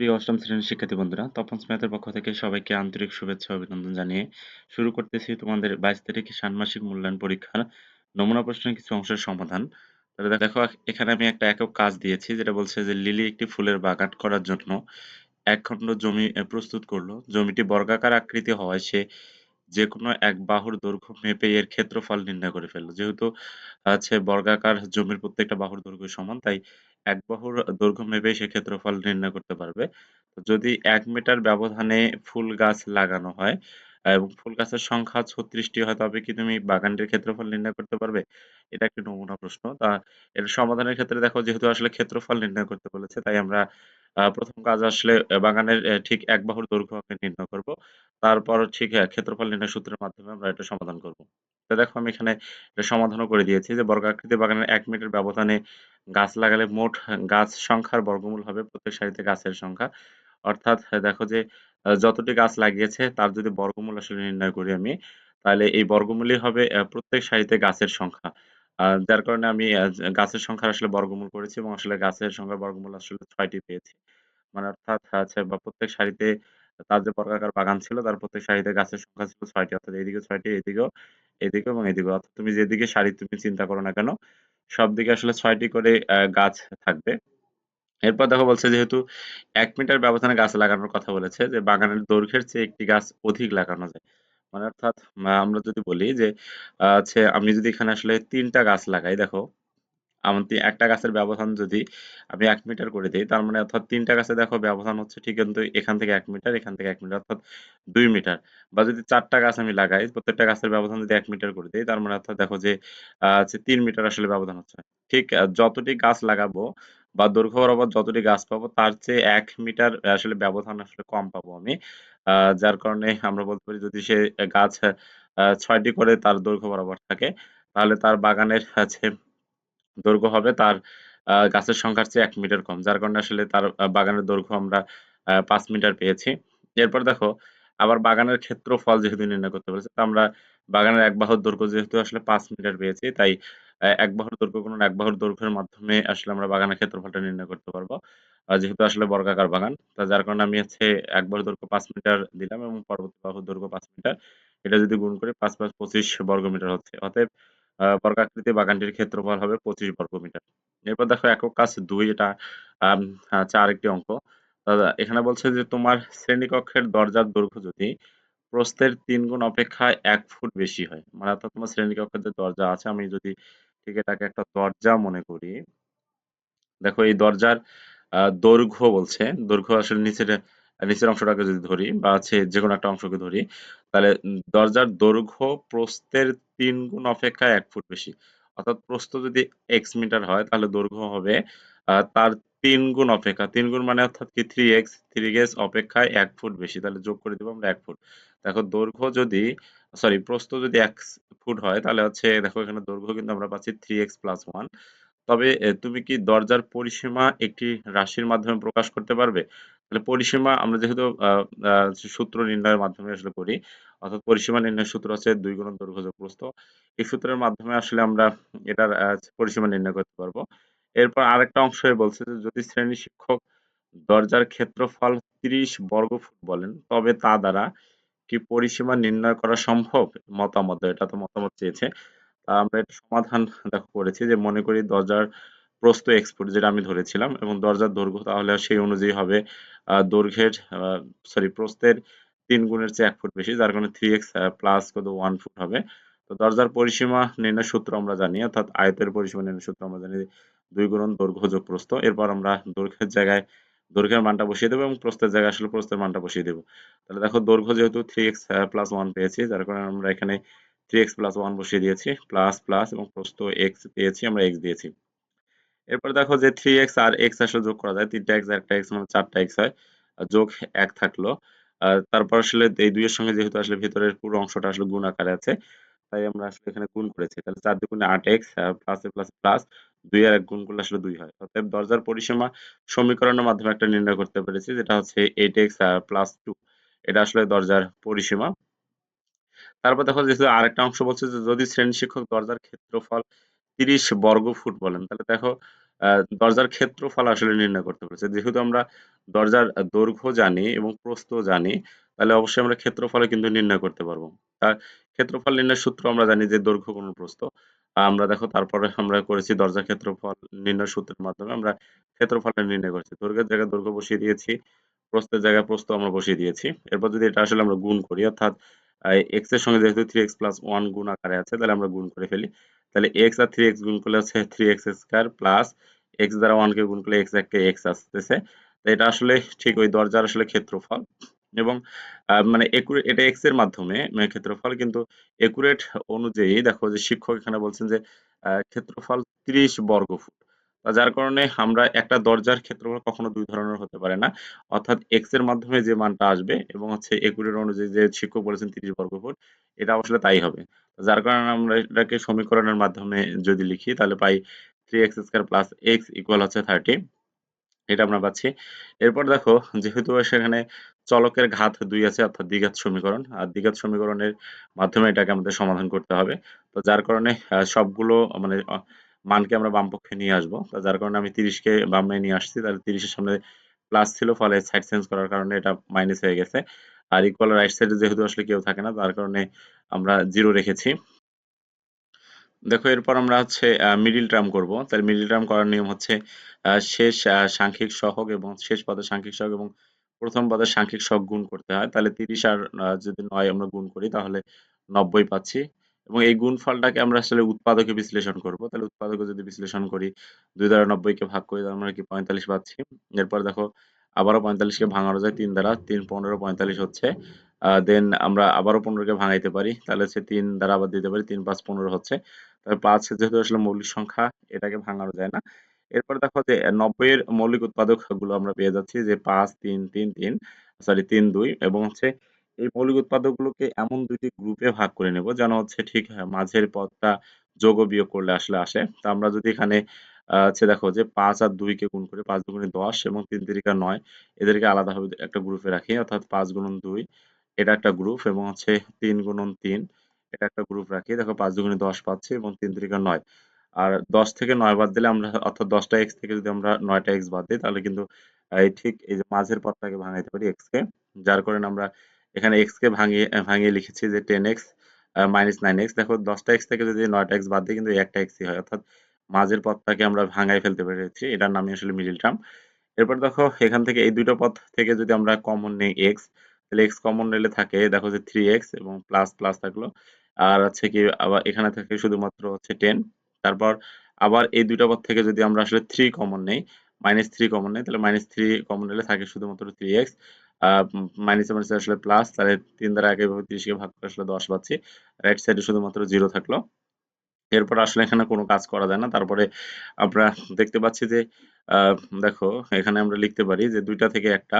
প্রিয় অষ্টম শ্রেণির শিক্ষার্থী বন্ধুরা, তপন স্ম্যাথের পক্ষ থেকে সবাইকে আন্তরিক শুভেচ্ছা অভিনন্দন জানিয়ে শুরু করতেছি তোমাদের বাইশ তারিখে ষান্মাসিক মূল্যায়ন পরীক্ষার নমুনা প্রশ্নের কিছু অংশের সমাধান। দেখো এখানে আমি একটা একক কাজ দিয়েছি যেটা বলছে যে লিলি একটি ফুলের বাগান করার জন্য এক খণ্ড জমি প্রস্তুত করল। জমিটি বর্গাকার আকৃতি হওয়ায় সে যে কোনো এক বাহুর দৈর্ঘ্য মেপে এর ক্ষেত্রফল নির্ণয় করে ফেলল। যেহেতু আছে বর্গাকার জমির প্রত্যেকটা বাহুর দৈর্ঘ্য সমান, তাই এক বাহুর দৈর্ঘ্য মেপে সে ক্ষেত্রফল নির্ণয় করতে পারবে। যদি এক মিটার ব্যবধানে ফুল গাছ লাগানো হয়, এবং ফুল গাছের সংখ্যা ছত্রিশটি হয়, তবে কি তুমি বাগানটির ক্ষেত্রফল নির্ণয় করতে পারবে? এটা একটি নমুনা প্রশ্ন। তা এর সমাধানের ক্ষেত্রে দেখো, যেহেতু আসলে ক্ষেত্রফল নির্ণয় করতে বলেছে, তাই আমরা প্রথম কাজ আসলে বাগানের ঠিক এক বাহুর দৈর্ঘ্য নির্ণয় করব। তারপর ঠিক ক্ষেত্রফল নির্ণয় সূত্রের মাধ্যমে আমরা এটা সমাধান করব। তো দেখো আমি এখানে এটা সমাধানও করে দিয়েছি যে বর্গাকৃতি বাগানের এক মিটার ব্যবধানে গাছ লাগালে মোট গাছ সংখ্যার বর্গমূল হবে প্রত্যেক সারিতে গাছের সংখ্যা। অর্থাৎ দেখো যে যতটি গাছ লাগিয়েছে তার যদি বর্গমূল আসলে নির্ণয় করি আমি, তাহলে এই বর্গমূলই হবে প্রত্যেক সারিতে গাছের সংখ্যা। যার কারণে আমি গাছের সংখ্যা আসলে বর্গমূল করেছি এবং আসলে গাছের সংখ্যার বর্গমূল আসলে ছয়টি পেয়েছি। মানে অর্থাৎ আছে বা প্রত্যেক সারিতে তার যে বর্গাকার বাগান ছিল, তার প্রত্যেক সারিতে গাছের সংখ্যা ছিল ছয়টি, অর্থাৎ এইদিকে ছয়টি এদিকেও এদিকে এবং এদিকে। অর্থাৎ তুমি যেদিকে সারি তুমি চিন্তা করো না কেন সব দিকে আসলে ছয়টি করে গাছ থাকবে। এরপর দেখো বলছে যেহেতু এক মিটার ব্যবধানে গাছ লাগানোর কথা বলেছে, যে বাগানের দৈর্ঘ্যের চেয়ে একটি গাছ অধিক লাগানো যায়। মানে অর্থাৎ আমরা যদি বলি যে আছে আমি যদি এখানে আসলে তিনটা গাছ লাগাই, দেখো আমার তি- একটা গাছের ব্যবধান যদি আমি এক মিটার করে দিই, তার মানে অর্থাৎ তিনটা গাছে দেখো ব্যবধান হচ্ছে ঠিক কিন্তু এখান থেকে এক মিটার এখান থেকে এক মিটার অর্থাৎ দুই মিটার বা যদি চারটা গাছ আমি লাগাই, প্রত্যেকটা গাছের ব্যবধান যদি এক মিটার করে দিই, তার মানে অর্থাৎ দেখো যে তিন মিটার আসলে ব্যবধান হচ্ছে। ঠিক যতটি গাছ লাগাবো বা দৈর্ঘ্য বরাবর যতটি গাছ পাবো, তার চেয়ে এক মিটার আসলে ব্যবধান আসলে কম পাবো আমি। যার কারণে আমরা বলতে পারি যদি সে গাছ ছয়টি করে তার দৈর্ঘ্য বরাবর থাকে, তাহলে তার বাগানের আছে দৈর্ঘ্য হবে তার গাছের সংখ্যার চেয়ে ১ মিটার কম। যার কারণে আসলে তার বাগানের দৈর্ঘ্য আমরা ৫ মিটার পেয়েছি। এরপর দেখো আবার বাগানের ক্ষেত্রফল যেহেতু নির্ণয় করতে বলেছে, তো আমরা বাগানের এক বাহুর দৈর্ঘ্য যেহেতু আসলে ৫ মিটার পেয়েছি, তাই এক বাহুর দৈর্ঘ্য গুণন এক বাহুর দৈর্ঘ্যের মাধ্যমে আসলে আমরা বাগানের ক্ষেত্রফলটা নির্ণয় করতে পারব। যেহেতু আসলে বর্গাকার বাগান, তা যার কারণে আমি হচ্ছে এক বাহুর দৈর্ঘ্য পাঁচ মিটার দিলাম এবং পরবর্তী বাহুর দৈর্ঘ্য পাঁচ মিটার। এটা যদি গুণ করি ৫, ৫ ২৫ বর্গমিটার হচ্ছে। অতএব বর্গাকৃতি বাগানটির ক্ষেত্রফল হবে ২৫ বর্গমিটার। এরপর দেখো একক কাজ ২ এটা হচ্ছে আরেকটি অঙ্ক। এখানে বলছে যে তোমার শ্রেণীকক্ষের দরজার দৈর্ঘ্য যদি প্রস্থের ৩ গুণ অপেক্ষা ১ ফুট বেশি হয়। মানে অর্থাৎ তোমার শ্রেণীকক্ষের যে দরজা আছে আমি যদি ঠিক এটাকে একটা দরজা মনে করি। দেখো এই দরজার দৈর্ঘ্য বলছে। দৈর্ঘ্য আসলে নিচের নিচের অংশটাকে যদি ধরি বা হচ্ছে যেকোনো একটা অংশকে ধরি, তাহলে দরজার দৈর্ঘ্য প্রস্থের ৩ গুণ অপেক্ষা ১ ফুট বেশি। অর্থাৎ প্রস্থ যদি x মিটার হয়, তাহলে দৈর্ঘ্য হবে তার ৩ গুণ অপেক্ষা ৩ গুণ মানে অর্থাৎ কি 3x 3x অপেক্ষায় ১ ফুট বেশি। তাহলে যোগ করে দিব আমরা ১ ফুট। দেখো, দৈর্ঘ্য যদি সরি প্রস্থ যদি এক ফুট হয়, তাহলে হচ্ছে, দেখো, এখানে দৈর্ঘ্য কিন্তু আমরা পাচ্ছি 3x + 1 তবে তুমি কি দরজার পরিসীমা একটি রাশির মাধ্যমে প্রকাশ করতে পারবে? তাহলে পরিসীমা আমরা যেহেতু সূত্র নির্ণয়ের মাধ্যমে আসলে করি। অর্থাৎ পরিসীমা নির্ণয়ের সূত্র হচ্ছে ২ গুণন দৈর্ঘ্য যোগ প্রস্থ। এই সূত্রের মাধ্যমে আসলে আমরা এটার পরিসীমা নির্ণয় করতে পারব। এরপর আরেকটা অংশে বলছে যে যদি শ্রেণি শিক্ষক দরজার ক্ষেত্রফল ৩০ বর্গফুট বলেন, তবে তা দ্বারা কি পরিসীমা নির্ণয় করা সম্ভব? মতামত এটা তো মতামত চেয়েছে। আমরা এটা সমাধান দেখো করেছি যে মনে করি দরজার প্রস্থ এক্সপোর্ট যেটা আমি ধরেছিলাম এবং দরজার দৈর্ঘ্য তাহলে সেই অনুযায়ী হবে দৈর্ঘ্যের সরি প্রস্থের ৩ গুণের চেয়ে ১ ফুট বেশি যার কারণে 3x আ প্লাস কত 1 ফুট হবে। তো দরজার পরিসীমা নির্ণয়ের সূত্র আমরা জানি অর্থাৎ আয়তের পরিসীমা নির্ণয়ের সূত্র আমরা জানি ২ গুণন দৈর্ঘ্য যোগ প্রস্থ। এরপর আমরা দৈর্ঘ্যের জায়গায় দৈর্ঘ্যের মানটা বসিয়ে দেব এবং প্রস্থের জায়গায় আসলে প্রস্থের মানটা বসিয়ে দেব। তাহলে দেখো দৈর্ঘ্য যেহেতু 3x আ প্লাস ওয়ান পেয়েছি যার কারণে আমরা এখানে 3x প্লাস 1 বসিয়ে দিয়েছি। প্লাস, প্লাস এবং প্রস্থ x পেয়েছি আমরা x দিয়েছি। এরপর দেখো যে 3x আর x আসলে যোগ করা যায়। তিনটা এক্স একটা x মানে চারটা এক্স হয়। যোগ এক থাকল। আ তারপর আসলে এই ২ এর সঙ্গে যেহেতু আসলে ভেতরের পুরো অংশটা আসলে গুণ আকারে আছে, তাই আমরা আসলে এখানে গুণ করেছি। তাহলে ৪ দুগুণে ৮x আ প্লাসে প্লাসে প্লাস ২ আর ১ গুণ করলে আসলে ২ হয়। অতএব দরজার পরিসীমা সমীকরণের মাধ্যমে একটা নির্ণয় করতে পেরেছি যেটা হচ্ছে 8x আ প্লাস 2 এটা আসলে দরজার পরিসীমা। তারপর দেখো যেহেতু আরেকটা অংশ বলছে যে যদি শ্রেণি শিক্ষক দরজার ক্ষেত্রফল ৩০ বর্গ ফুট বলেন তাহলে দেখো দরজার ক্ষেত্রফল আসলে নির্ণয় করতে বলেছে। যেহেতু আমরা দরজার দৈর্ঘ্য জানি এবং প্রস্থ জানি, তাহলে অবশ্যই আমরা ক্ষেত্রফলে কিন্তু নির্ণয় করতে পারব। তার ক্ষেত্রফল নির্ণয়ের সূত্র আমরা জানি যে দৈর্ঘ্য গুণ প্রস্থ। আমরা দেখো তারপরে আমরা করেছি দরজা ক্ষেত্রফল নির্ণয় সূত্রের মাধ্যমে আমরা ক্ষেত্রফলটা নির্ণয় করেছি। দৈর্ঘ্যের জায়গায় দৈর্ঘ্য বসিয়ে দিয়েছি, প্রস্থের জায়গায় প্রস্থ আমরা বসিয়ে দিয়েছি। এরপর যদি এটা আসলে আমরা গুণ করি, অর্থাৎ এক্সের সঙ্গে যেহেতু থ্রি এক্স প্লাস ওয়ান গুণ আকারে আছে, তাহলে আমরা গুণ করে ফেলি। তাহলে এক্স আর থ্রি এক্স গুণ করলে হচ্ছে three x square plus x দ্বারা ওয়ানকে গুণ করলে এক্স একটা এক্স আসতেছে। এটা আসলে ঠিক ওই দরজার আসলে ক্ষেত্রফল এবং মানে এটা এক্সের মাধ্যমে মানে ক্ষেত্রফল কিন্তু একুরেট অনুযায়ী দেখো যে শিক্ষক এখানে বলছেন যে ক্ষেত্রফল ত্রিশ বর্গ ফুট যার কারণে আমরা একটা দরজার ক্ষেত্রফল কখনো দুই ধরনের হতে পারে না। অর্থাৎ এক্সের মাধ্যমে যে মানটা আসবে এবং হচ্ছে একুরেট অনুযায়ী যে শিক্ষক বলেছেন তিরিশ বর্গ ফুট এটা আসলে তাই হবে। যার কারণে আমরা এটাকে সমীকরণের মাধ্যমে যদি লিখি, তাহলে পাই three x square plus x equal হচ্ছে থার্টি এটা আমরা পাচ্ছি। এরপর দেখো, যেহেতু সেখানে চলকের ঘাত দুই আছে, অর্থাৎ দ্বিঘাত সমীকরণ, আর দ্বিঘাত সমীকরণের মাধ্যমে এটাকে আমাদের সমাধান করতে হবে। তো যার কারণে সবগুলো মানে মানকে আমরা বাম পক্ষে নিয়ে আসব। যার কারণে আমি তিরিশকে বামে নিয়ে আসছি, তাহলে তিরিশের সামনে প্লাস ছিল, ফলে সাইড চেঞ্জ করার কারণে এটা মাইনাস হয়ে গেছে। আর ইকুয়াল রাইট সাইডে যেহেতু আসলে কেউ থাকে না, তার কারণে আমরা জিরো রেখেছি। দেখো, এরপর আমরা হচ্ছে মিডিল টার্ম করব। তাহলে মিডিল টার্ম করার নিয়ম হচ্ছে শেষ সাংখ্যিক সহগ এবং শেষ পদের সাংখ্যিক সহগ এবং প্রথম পদের সাংখ্যিক সহগ গুণ করতে হয়। তাহলে তিরিশ আর যদি নয় আমরা গুণ করি, তাহলে নব্বই পাচ্ছি। এবং এই গুণফলটাকে আমরা আসলে উৎপাদকে বিশ্লেষণ করব। তাহলে উৎপাদকে যদি বিশ্লেষণ করি, দুই দ্বারা নব্বইকে ভাগ করি তাহলে আমরা কি পঁয়তাল্লিশ পাচ্ছি। এরপর দেখো, আবারও পঁয়তাল্লিশকে ভাঙানো যায় তিন দ্বারা। তিন পনেরো পঁয়তাল্লিশ হচ্ছে দেন আমরা আবারও পনেরোকে ভাঙাইতে পারি। তাহলে হচ্ছে তিন দ্বারা আবার দিতে পারি, তিন পাঁচ পনেরো হচ্ছে। তবে পাঁচ যেহেতু আসলে মৌলিক সংখ্যা, এটাকে ভাঙানো যায় না। এরপর দেখো যে নব্বই এর মৌলিক উৎপাদকগুলো আমরা পেয়ে যাচ্ছি যে পাঁচ, তিন তিন তিন সরি তিন, দুই এবং হচ্ছে এই মৌলিক উৎপাদক গুলোকে এমন দুইটি গ্রুপে ভাগ করে নেব যেন হচ্ছে ঠিক মাঝের পদটা যোগ বিয়োগ করলে আসলে আসে। তো আমরা যদি এখানে হচ্ছে দেখো যে পাঁচ আর দুইকে গুণ করে পাঁচ দুগুণে দশ এবং তিন তিরিকা নয়, এদেরকে আলাদাভাবে একটা গ্রুপে রাখি, অর্থাৎ পাঁচ গুণন দুই এটা একটা গ্রুপ এবং হচ্ছে তিন গুণন তিন, এটা একটা গ্রুপ রাখি। দেখো পাঁচ দুগুণে দশ পাচ্ছি এবং তিন তিরিকা নয়। আর দশ থেকে নয় বাদ দিলে আমরা, অর্থাৎ দশটা এক্স থেকে যদি আমরা নয়টা এক্স বাদ দিই, তাহলে কিন্তু, এই ঠিক এই যে মাঝের পথটাকে ভাঙাইতে পারি এক্স কে। যার কারণে আমরা এখানে এক্স কে ভাঙিয়ে ভাঙিয়ে লিখেছি যে ten x minus nine x দেখো দশটা এক্স থেকে যদি নয়টা এক্স বাদ দিই, কিন্তু একটা এক্সই হয়। অর্থাৎ মাঝের পথটাকে আমরা ভাঙাই ফেলতে পেরেছি। এটার নামই আসলে মিডিল টার্ম এরপর দেখো এখান থেকে এই দুটো পথ থেকে যদি আমরা কমন নেই এক্স তাহলে এক্স কমন নিলে থাকে, দেখো যে থ্রি এক্স এবং প্লাস প্লাস থাকল। আর হচ্ছে কি, আবার এখানে থাকে শুধুমাত্র হচ্ছে টেন তারপর আবার এই দুইটা পদ থেকে যদি আমরা আসলে থ্রি কমন নেই মাইনাস থ্রি কমন নেই, তাহলে মাইনাস থ্রি কমন নিলে থাকে শুধুমাত্র থ্রি এক্স মাইনাস মাইনাস আসলে প্লাস তাহলে তিন দ্বারা আগে তিরিশকে ভাগ করে আসলে দশ পাচ্ছি। রাইট সাইডে শুধুমাত্র জিরো থাকল। এরপর আসলে এখানে কোনো কাজ করা যায় না। তারপরে আমরা দেখতে পাচ্ছি যে দেখো, এখানে আমরা লিখতে পারি যে দুইটা থেকে একটা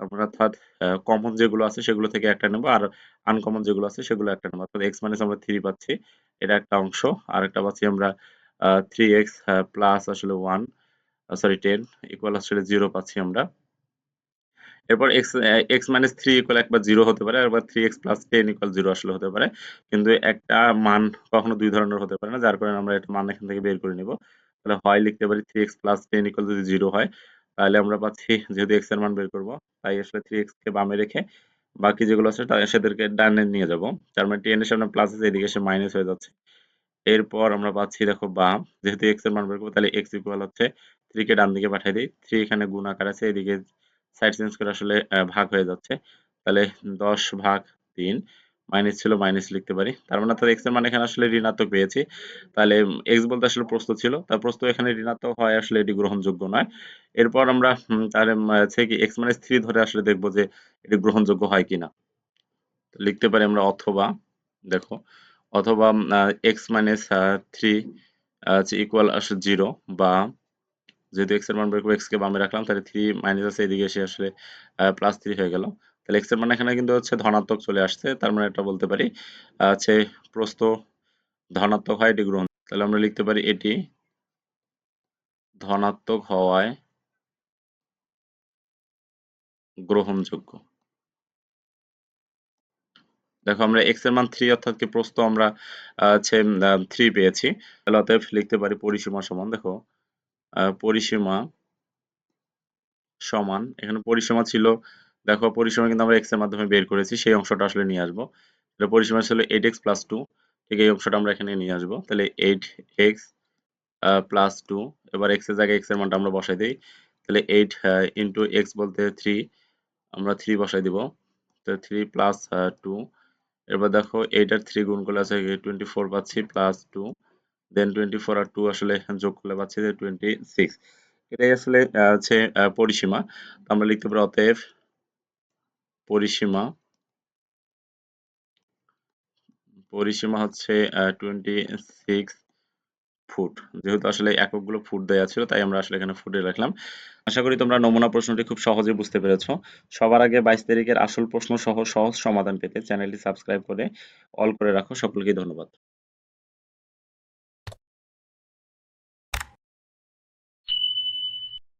তারপর অর্থাৎ কমন যেগুলো আছে সেগুলো থেকে একটা নেব আর আনকমন যেগুলো আছে সেগুলো একটা নেব অর্থাৎ এক্স মাইনাস আমরা থ্রি পাচ্ছি, এটা একটা অংশ। আর একটা পাচ্ছি আমরা থ্রি এক্স প্লাস আসলে ওয়ান সরি টেন ইকুয়াল আসলে জিরো পাচ্ছি আমরা। এরপর x x minus three equal একবার জিরো হতে পারে একবার three x plus ten equal zero আসলে হতে পারে। কিন্তু একটা মান কখনো দুই ধরনের হতে পারে না, যার কারণে আমরা এটা মান এখান থেকে বের করে নিব। তাহলে হয় লিখতে পারি three x plus ten equal যদি জিরো হয় তাহলে আমরা পাচ্ছি যেহেতু এক্সের মান বের করব, তাই আসলে থ্রি এক্স কে বামে রেখে বাকি যেগুলো আছে সেদেরকে ডানে নিয়ে যাব। তার মানে টেন এর সামনে প্লাস আছে, এদিকে এসে মাইনাস হয়ে যাচ্ছে। এরপর আমরা পাচ্ছি দেখো বাম, যেহেতু এক্সের মান বের করব, তাহলে এক্স ইকুয়াল হচ্ছে থ্রি কে ডান দিকে পাঠিয়ে দিই। থ্রি এখানে গুণ আকার আছে, এদিকে সাইড চেঞ্জ করে আসলে ভাগ হয়ে যাচ্ছে। তাহলে দশ ভাগ তিন মাইনাস ছিল মাইনাস লিখতে পারি। তার মানে অর্থাৎ এক্সের মান এখানে আসলে ঋণাত্মক পেয়েছি। তাহলে এক্স বলতে আসলে প্রস্তুত ছিল। তার প্রস্তুত এখানে ঋণাত্মক হয় আসলে এটি গ্রহণযোগ্য নয়। এরপর আমরা তাহলে হচ্ছে কি এক্স মাইনাস থ্রি ধরে আসলে দেখব যে এটি গ্রহণযোগ্য হয় কিনা। লিখতে পারি আমরা অথবা, দেখো, অথবা এক্স মাইনাস থ্রি ইকুয়াল আসলে জিরো বা যেহেতু এক্সের মান বের করে এক্স কে বামে রাখলাম, তাহলে থ্রি মাইনাস আছে, এদিকে এসে আসলে প্লাস থ্রি হয়ে গেল। তাহলে এক্সের মান এখানে কিন্তু হচ্ছে ধনাত্মক চলে আসছে, তার মানে এটা বলতে পারি, আছে প্রস্থ ধনাত্মক হয় এটি গ্রহণ। তাহলে আমরা লিখতে পারি এটি ধনাত্মক হওয়ায় গ্রহণযোগ্য। দেখো আমরা এক্সের মান থ্রি অর্থাৎ কি প্রস্থ আমরা হচ্ছে থ্রি পেয়েছি। তাহলে অতএব লিখতে পারি পরিসীমা সমান, দেখো পরিসীমা সমান, এখানে পরিসীমা ছিল দেখো, পরিসীমা কিন্তু আমরা এক্সের মাধ্যমে বের করেছি, সেই অংশটা আসলে নিয়ে আসব। এটা পরিসীমা ছিল এইট এক্স প্লাস টু ঠিক এই অংশটা আমরা এখানে নিয়ে আসব। তাহলে এইট এক্স প্লাস টু এবার এক্সের জায়গায় এক্সের মানটা আমরা বসাই দিই। তাহলে এইট ইন্টু এক্স বলতে থ্রি আমরা থ্রি বসাই দিব। তো থ্রি প্লাস টু এবার দেখো এইট আর থ্রি গুণ করলে আছে টোয়েন্টি ফোর পাচ্ছি plus two then twenty four আর টু আসলে যোগ করলে পাচ্ছি টোয়েন্টি সিক্স এটাই আসলে হচ্ছে পরিসীমা। আমরা লিখতে পারি অতএব পরিসীমা। পরিসীমা হচ্ছে টোয়েন্টি সিক্স ফুট যেহেতু আসলে এককগুলো ফুট দেওয়া ছিল, তাই আমরা আসলে এখানে ফুটে রাখলাম। আশা করি তোমরা নমুনা প্রশ্নটি খুব সহজে বুঝতে পেরেছ। সবার আগে বাইশ তারিখের আসল প্রশ্ন সহ সহজ সমাধান পেতে চ্যানেলটি সাবস্ক্রাইব করে অল করে রাখো। সকলকে ধন্যবাদ।